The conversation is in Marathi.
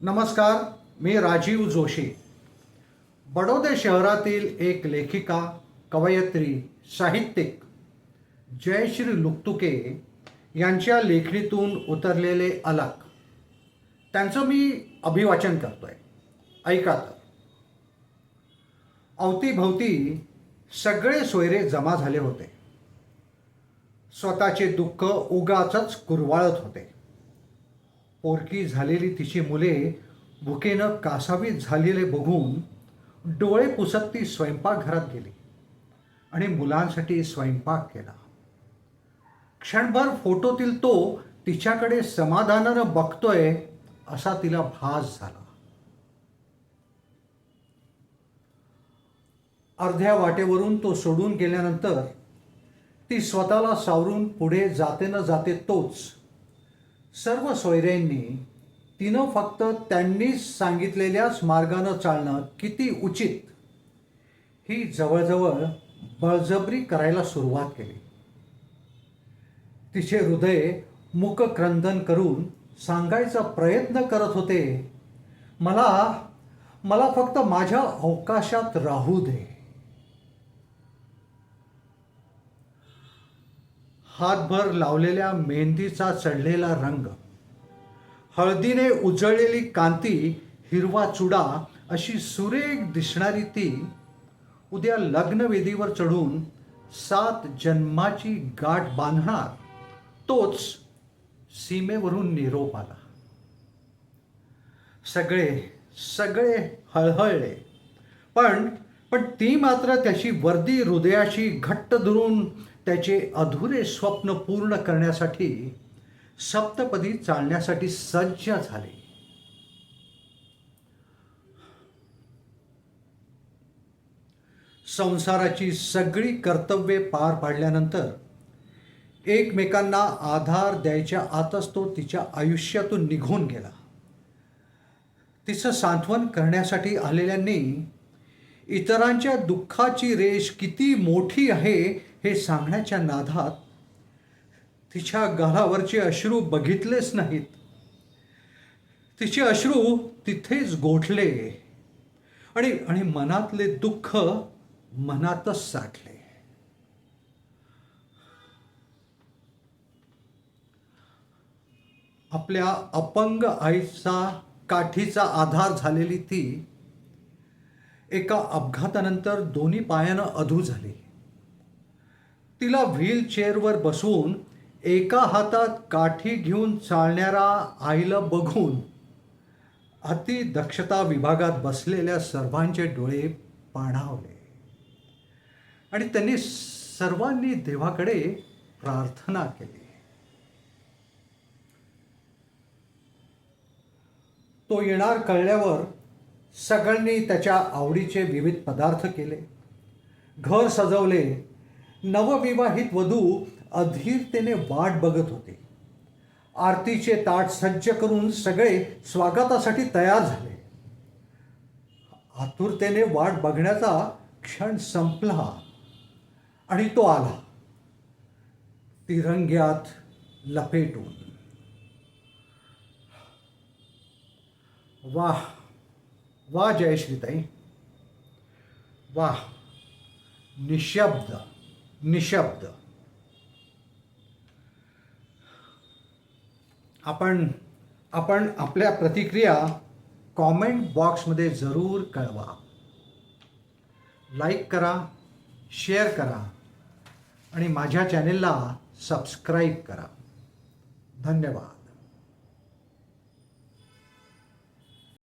नमस्कार मी राजीव जोशी. बडोदे शहरातील एक लेखिका कवयित्री साहित्यिक जयश्री लुकतुके यांच्या लेखणीतून उतरलेले अलक. त्यांचं मी अभिवाचन करतोय. ऐका तर. अवतीभवती सगळे सोयरे जमा झाले होते. स्वतःचे दुःख उगाचच कुरवाळत होते. पोरकी झालेली तिची मुले भुकेनं कासावीत झालेले बघून डोळे पुसत ती स्वयंपाकघरात गेली आणि मुलांसाठी स्वयंपाक केला. क्षणभर फोटोतील तो तिच्याकडे समाधानानं बघतोय असा तिला भास झाला. अर्ध्या वाटेवरून तो सोडून गेल्यानंतर ती स्वतःला सावरून पुढे जाते न जाते तोच सर्व सोयऱ्यांनी तिनं फक्त त्यांनीच सांगितलेल्याच मार्गानं चालणं किती उचित ही जवळजवळ बळजबरी करायला सुरुवात केली. तिचे हृदय मुखक्रंदन करून सांगायचा प्रयत्न करत होते मला मला फक्त माझ्या अवकाशात राहू दे. हातभर लावलेल्या मेहंदीचा चढलेला रंग. हळदीने उजळलेली कांती हिरवा चुडा अशी सुरेख दिसणारी ती उद्या लग्नवेदीवर चढून सात जन्माची गाठ बांधणार तोच सीमेवरून निरोप आला सगळे सगळे हळहळले. पण पण ती मात्र त्याची वर्दी हृदयाशी घट्ट धरून त्याचे अधुरे स्वप्न पूर्ण करण्यासाठी सप्तपदी चालण्यासाठी सज्ज झाले. संसाराची सगळी कर्तव्ये पार पाडल्यानंतर एकमेकांना आधार द्यायच्या आतच तो तिच्या आयुष्यातून निघून गेला. तिचं सांत्वन करण्यासाठी आलेल्यांनी इतरांच्या दुःखाची रेष किती मोठी आहे हे सांगण्याच्या नादात तिच्या गालावरचे अश्रू बघितलेच नाहीत. तिचे अश्रू तिथेच गोठले आणि आणि मनातले दुःख मनातच साठले. आपल्या अपंग आईचा काठीचा आधार झालेली ती एका अपघातानंतर दोन्ही पायानं अधू झाली. तिला व्हीलचेअरवर बसवून एका हातात काठी घेऊन चालणाऱ्या आईला बघून अतिदक्षता विभागात बसलेल्या सर्वांचे डोळे पाणावले. आणि त्यांनी सर्वांनी देवाकडे प्रार्थना केली. तो येणार कळल्यावर सगळ्यांनी त्याच्या आवडीचे विविध पदार्थ केले. घर सजवले. नवविवाहित वधू अधीरतेने वाट बघत होते. आरतीचे ताट सज्ज करून सगळे स्वागतासाठी तयार झाले. आतुरतेने वाट बघण्याचा क्षण संपला आणि तो आला. तिरंग्यात लपेटून. वाह! वा जयश्रीताई वा निशब्द निशब्द. आपण आपण आपल्या प्रतिक्रिया कॉमेंट बॉक्समध्ये जरूर कळवा. लाईक करा शेअर करा आणि माझ्या चॅनेलला सबस्क्राईब करा. धन्यवाद.